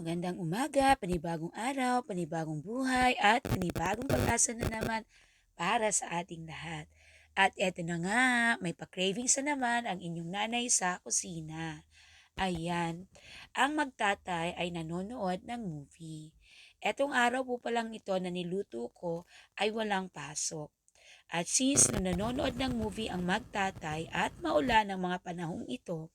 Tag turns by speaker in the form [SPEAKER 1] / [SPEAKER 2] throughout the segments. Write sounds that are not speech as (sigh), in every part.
[SPEAKER 1] Magandang umaga, panibagong araw, panibagong buhay, at panibagong pag-asa na naman para sa ating lahat. At eto na nga, may pa-cravings na naman ang inyong nanay sa kusina. Ayan, ang magtatay ay nanonood ng movie. Etong araw po palang ito na niluto ko ay walang pasok. At since na nanonood ng movie ang magtatay at maulan ng mga panahong ito,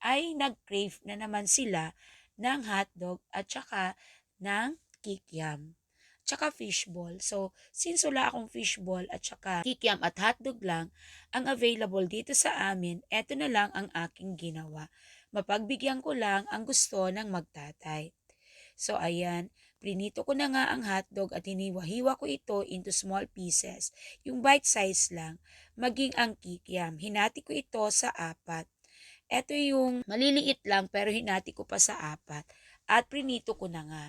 [SPEAKER 1] ay nag-crave na naman sila ng hotdog at saka ng kikiam. Tsaka fishball. So, since wala akong fishball at saka kikiam at hotdog lang, ang available dito sa amin, eto na lang ang aking ginawa. Mapagbigyan ko lang ang gusto ng magtatay. So, ayan, prinito ko na nga ang hotdog at hiniwa-hiwa ko ito into small pieces. Yung bite size lang. Maging ang kikiam. Hinati ko ito sa apat. Ito yung maliliit lang pero hinati ko pa sa apat. At prinito ko na nga.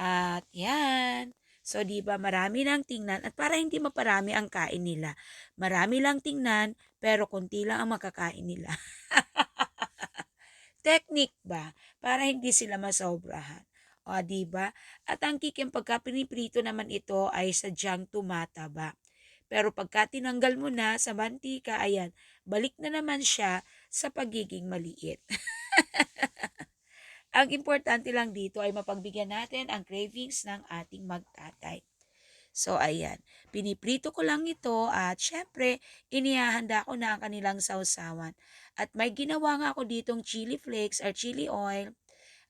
[SPEAKER 1] At yan. So, di ba marami lang tingnan at para hindi maparami ang kain nila. Marami lang tingnan pero konti lang ang makakain nila. (laughs) Technique ba? Para hindi sila masobrahan. O, di ba? At ang kikim pagka piniprito naman ito ay sadyang tumataba. Pero pagka tinanggal mo na sa mantika, ayan, balik na naman siya sa pagiging maliit. (laughs) ang importante lang dito ay mapagbigyan natin ang cravings ng ating magtatay. So, ayan. Piniprito ko lang ito at syempre, inihahanda ko na ang kanilang sausawan. At may ginawa nga ako ditong chili flakes or chili oil.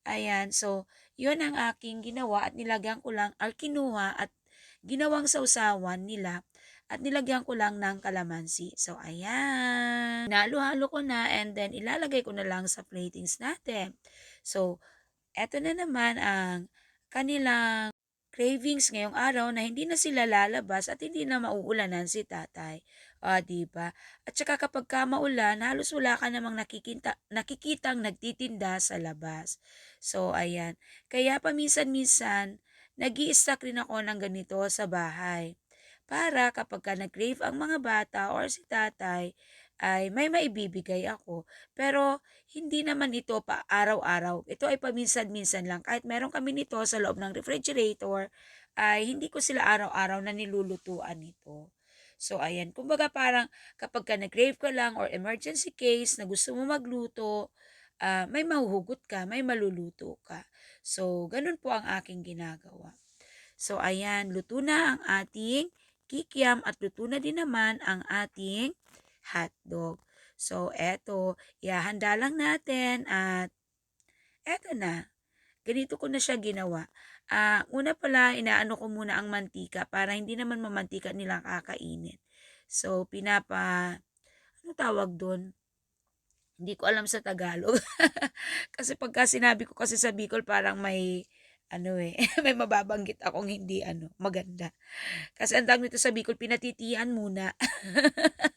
[SPEAKER 1] Ayan. So, yun ang aking ginawa at nilagyan ko lang or kinuha at ginawang sausawan nila at nilagyan ko lang ng kalamansi. So, ayan. Nalo-halo ko na and then ilalagay ko na lang sa platings natin. So, eto na naman ang kanilang cravings ngayong araw na hindi na sila lalabas at hindi na mauulanan si tatay. O, di ba? At saka kapag ka maulan, halos wala ka namang nakikita, nakikitang nagtitinda sa labas. So, ayan. Kaya paminsan-minsan, nag stack rin ako ng ganito sa bahay. Para kapag ka nag-crave ang mga bata or si tatay, ay may maibibigay ako. Pero hindi naman ito pa araw-araw. Ito ay paminsan-minsan lang. Kahit meron kami nito sa loob ng refrigerator, ay hindi ko sila araw-araw na nilulutuan nito. So, ayan. Kumbaga parang kapag ka nag-crave ka lang or emergency case na gusto mo magluto, uh, may mahuhugot ka, may maluluto ka. So, ganun po ang aking ginagawa. So, ayan. Luto na ang ating kikiam at luto na din naman ang ating hotdog. So, eto, ihahanda lang natin at eto na. Ganito ko na siya ginawa. Uh, una pala, inaano ko muna ang mantika para hindi naman mamantika nilang kakainin. So, pinapa, ano tawag doon? Hindi ko alam sa Tagalog. (laughs) kasi pagka sinabi ko kasi sa Bicol, parang may, ano eh, (laughs) may mababanggit akong hindi, ano, maganda. Kasi ang tawag nito sa Bicol, pinatitian muna. (laughs)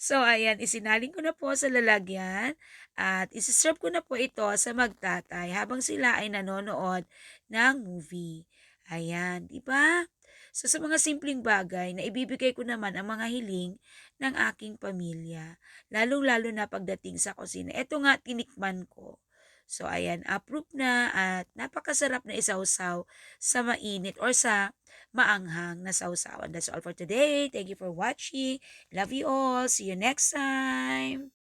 [SPEAKER 1] So, ayan, isinalin ko na po sa lalagyan at isiserve ko na po ito sa magtatay habang sila ay nanonood ng movie. Ayan, di ba? So, sa mga simpleng bagay na ibibigay ko naman ang mga hiling ng aking pamilya. Lalong-lalo na pagdating sa kusina. Ito nga, tinikman ko. So, ayan, approve na at napakasarap na isawsaw sa mainit or sa maanghang na sausawan. That's all for today. Thank you for watching. Love you all. See you next time.